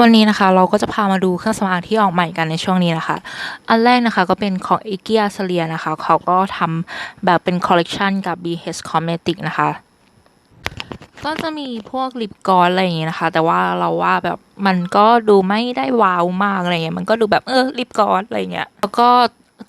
วันนี้นะคะเราก็จะพามาดูเครื่องสำอางที่ออกใหม่กันในช่วงนี้นะคะ อันแรกนะคะก็เป็นของ i g i a s l i a นะคะ เขาก็ทำแบบเป็นคอลเลกชันกับ BH Cosmetic นะคะ ก็จะมีพวกลิปกลอสอะไรอย่างเงี้ยนะคะ แต่ว่าเราว่าแบบมันก็ดูไม่ได้ว้าวมากอะไรเงี้ยมันก็ดูแบบเออลิปกลอสอะไรเงี้ยแล้วก็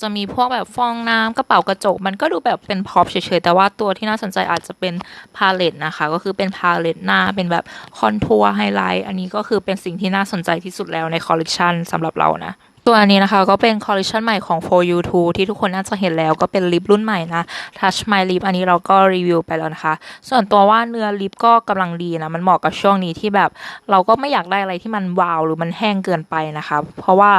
จะมีพวกแบบฟองน้ำกระเป๋ากระจก มันก็ดูแบบเป็นพ็อปเฉยๆ แต่ว่าตัวที่น่าสนใจอาจจะเป็นพาเลตนะคะ ก็คือเป็นพาเลตหน้าเป็นแบบคอนทัวร์ไฮไลท์อันนี้ก็คือเป็นสิ่งที่น่าสนใจที่สุดแล้วในคอลเลกชันสำหรับเรานะ ตัวนี้นะคะก็เป็นคอลเลคชันใหม่ของ For You t o ที่ทุกคนน่าจะเห็นแล้วก็เป็นลิปรุ่นใหม่นะ Touch My Lip อันนี้เราก็รีวิวไปแล้วนะคะ ส่วนตัวว่าเนื้อลิปก็กำลังดีนะ มันเหมาะกับช่วงนี้ที่แบบ เราก็ไม่อยากได้อะไรที่มันวาวหรือมันแห้งเกินไปนะคะ เพราะว่า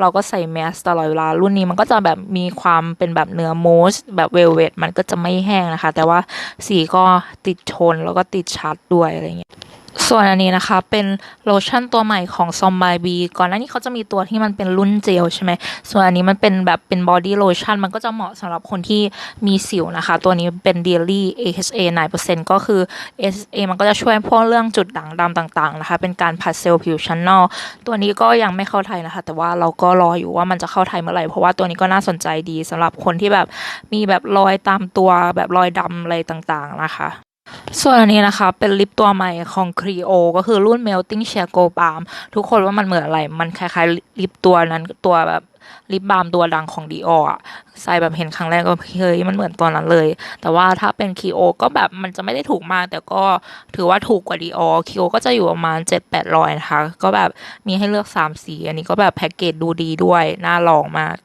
เราก็ใส่แมสตลอดเวลารุ่นนี้มันก็จะแบบมีความเป็นแบบเนื้อมูสแบบเวลเวทมันก็จะไม่แห้งนะคะ แต่ว่าสีก็ติดทนแล้วก็ติดชัดด้วยอะไรเงี้ย ส่วนอันนี้นะคะ เป็นโลชั่นตัวใหม่ของซอมบายบีก่อนหน้านี้เขาจะมีตัวที่มันเป็นรุ่นเจลใช่ไหมส่วนอันนี้มันเป็นแบบเป็นบอดี้โลชั่นมันก็จะเหมาะสำหรับคนที่มีสิวนะคะ ตัวนี้เป็น Daily AHA 9%ก็คือ AHA มันก็จะช่วยพวกเรื่องจุดด่างดำต่างๆนะคะ เป็นการพัดเซลล์ผิวชั้นนอกตัวนี้ก็ยังไม่เข้าไทยนะคะ แต่ว่าเราก็รออยู่ว่ามันจะเข้าไทยเมื่อไหร่เพราะว่าตัวนี้ก็น่าสนใจดีสำหรับคนที่แบบมีแบบรอยตามตัวแบบรอยดำอะไรต่างๆนะคะ ส่วนอันนี้นะคะ เป็นลิปตัวใหม่ของ Creo ก็คือรุ่น Melting Shea Glow Balm ทุกคนว่ามันเหมือนอะไร มันคล้ายๆลิปตัวนั้นตัวแบบลิปบาล์มตัวดังของ Dior อะใส่แบบเห็นครั้งแรกก็เฮ้ยมันเหมือนตัวนั้นเลย แต่ว่าถ้าเป็น Creo ก็แบบมันจะไม่ได้ถูกมาก แต่ก็ถือว่าถูกกว่า Dior Creo ก็จะอยู่ประมาณ 7-800นะคะ ก็แบบมีให้เลือก 3 สี อันนี้ก็แบบแพ็กเกจดูดีด้วย น่าลองมาก